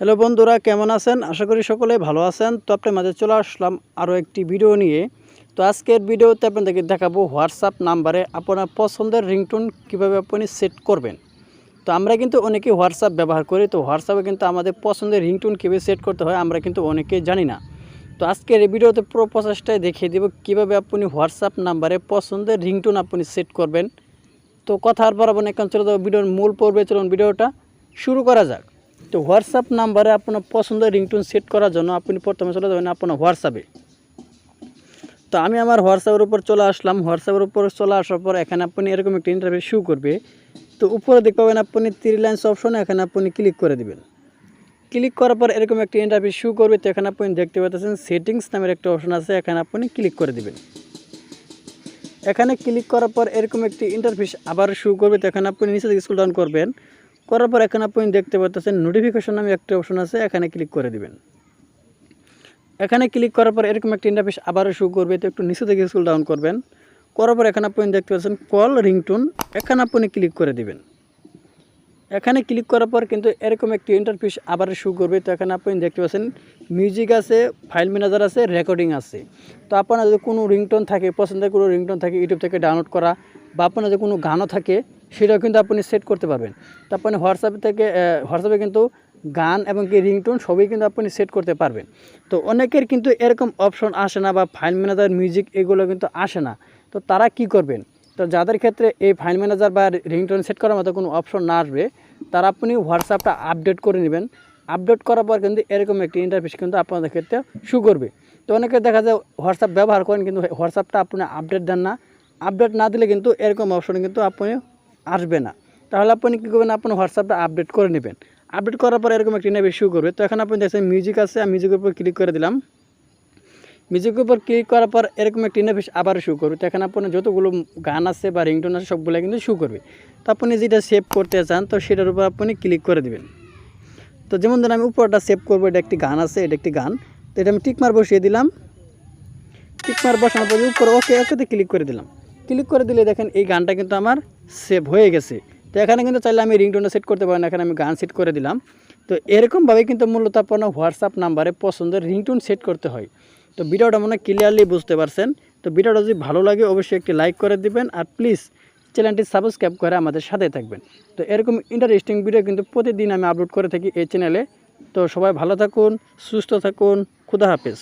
Hello বন্ধুরা, কেমন আছেন? আশা করি সকলে ভালো আছেন। তো আপনার মাঝে চলে আসলাম আরও একটি ভিডিও নিয়ে। তো আজকের ভিডিওতে আপনাদেরকে দেখাবো হোয়াটসঅ্যাপ নাম্বারে আপনার পছন্দের রিংটোন কীভাবে আপনি সেট করবেন। তো আমরা কিন্তু অনেকেই হোয়াটসঅ্যাপ ব্যবহার করি, তো হোয়াটসঅ্যাপে কিন্তু আমাদের পছন্দের রিংটোন কীভাবে সেট করতে হয় আমরা কিন্তু অনেকেই জানি না। তো আজকের এই ভিডিওতে পুরো প্রসেসটাই দেখিয়ে দেবো কীভাবে আপনি হোয়াটসঅ্যাপ নাম্বারে পছন্দের রিংটোন আপনি সেট করবেন। তো কথা আর বরাবর এখন চলে যাব ভিডিওর মূল পর্বে। চলুন ভিডিওটা শুরু করা যাক। তো হোয়াটসঅ্যাপ নাম্বারে আপনার পছন্দের রিংটোন সেট করার জন্য আপনি প্রথমে চলে যাবেন আপনার হোয়াটসঅ্যাপে। তো আমি আমার হোয়াটসঅ্যাপের উপর চলে আসলাম। হোয়াটসঅ্যাপের উপর চলে আসার পর এখানে আপনি এরকম একটা ইন্টারভিউ শু করবে। তো উপরে দেখতে পাবেন আপনি থ্রি লাইন্স অপশন এখানে আপনি ক্লিক করে দিবেন। ক্লিক করার পর এরকম একটি ইন্টারভিউ শু করবে। তো এখানে আপনি দেখতে পাচ্ছেন সেটিংস নামের একটা অপশন আছে। এখানে আপনি ক্লিক করে দেবেন। এখানে ক্লিক করার পর এরকম একটি ইন্টারফেস আবার শু করবে। তো এখানে আপনি নিচে স্কুল ডাউন করবেন। করার পর এখানে আপনি দেখতে পাচ্ছেন নোটিফিকেশন নামে একটা অপশন আছে, এখানে ক্লিক করে দিবেন। এখানে ক্লিক করার পর এরকম একটা ইন্টারফেস আবারও শু করবে তো একটু নিচে থেকে স্কুল ডাউন করবেন। করার পর এখানে আপনি দেখতে পাচ্ছেন কল রিংটোন এখানে আপনি ক্লিক করে দিবেন। এখানে ক্লিক করার পর কিন্তু এরকম একটি ইন্টারফেস আবার শু করবে, তো এখানে আপনি দেখতে পাচ্ছেন মিউজিক আছে ফাইল ম্যানেজার আছে রেকর্ডিং আছে। তো আপনার যদি কোনো রিংটোন থাকে, পছন্দের কোনো রিংটোন থাকে ইউটিউব থেকে ডাউনলোড করা বা আপনার যদি কোনো গানও থাকে, সেটাও কিন্তু আপনি সেট করতে পারবেন। তো আপনি হোয়াটসঅ্যাপ থেকে হোয়াটসঅ্যাপে কিন্তু গান এবং কি রিংটোন সবই কিন্তু আপনি সেট করতে পারবেন। তো অনেকের কিন্তু এরকম অপশন আসে না বা ফাইল ম্যানেজার মিউজিক এগুলো কিন্তু আসে না। তো তারা কি করবেন? তো যাদের ক্ষেত্রে এই ফাইল ম্যানেজার বা রিংটোন সেট করার মতো কোনো অপশন না আসবে, তারা আপনি হোয়াটসঅ্যাপটা আপডেট করে নেবেন। আপডেট করার পর কিন্তু এরকম একটি ইন্টারফেস কিন্তু আপনাদের ক্ষেত্রে শু করবে। তো অনেকে দেখা যায় হোয়াটসঅ্যাপ ব্যবহার করেন কিন্তু হোয়াটসঅ্যাপটা আপনি আপডেট দেন না। আপডেট না দিলে কিন্তু এরকম অপশন কিন্তু আপনি আসবে না। তাহলে আপনি কী করবেন? আপনি হোয়াটসঅ্যাপটা আপডেট করে নেবেন। আপডেট করার পর এরকম একটি ইন্টারফেস শু করবে। তো এখন আপনি দেখছেন মিউজিক আছে, আমি মিউজিকের উপর ক্লিক করে দিলাম। মিউজিকের উপর ক্লিক করার পর এরকম একটি ইন্টারফেস আবার শু করবে। তো এখানে আপনার যতগুলো গান আছে বা রিংটোন আছে, সবগুলো কিন্তু শু করবে। তো আপনি যেটা সেভ করতে চান, তো সেটার উপর আপনি ক্লিক করে দিবেন। তো যেমন ধরেন আমি উপরটা সেভ করব, এটা একটি গান আছে, এটা একটি গান। তো এটা আমি টিকমার বসিয়ে দিলাম। টিকমার বসানোর পর উপর ওকে ওকেতে ক্লিক করে দিলাম। ক্লিক করে দিলে দেখেন এই গানটা কিন্তু আমার সেভ হয়ে গেছে। তো এখানে কিন্তু চাইলে আমি রিংটোনটা সেট করতে পারি না এখানে আমি গান সেট করে দিলাম। তো এরকমভাবে কিন্তু মূলত আপনার হোয়াটসঅ্যাপ নাম্বারে পছন্দের রিংটোন সেট করতে হয়। তো ভিডিওটা মনে ক্লিয়ারলি বুঝতে পারছেন। তো ভিডিওটা যদি ভালো লাগে, অবশ্যই একটি লাইক করে দিবেন আর প্লিজ চ্যানেলটি সাবস্ক্রাইব করে আমাদের সাথে থাকবেন। তো এরকম ইন্টারেস্টিং ভিডিও কিন্তু প্রতিদিন আমি আপলোড করে থাকি এই চ্যানেলে তো সবাই ভালো থাকুন, সুস্থ থাকুন, খুদা হাফেজ।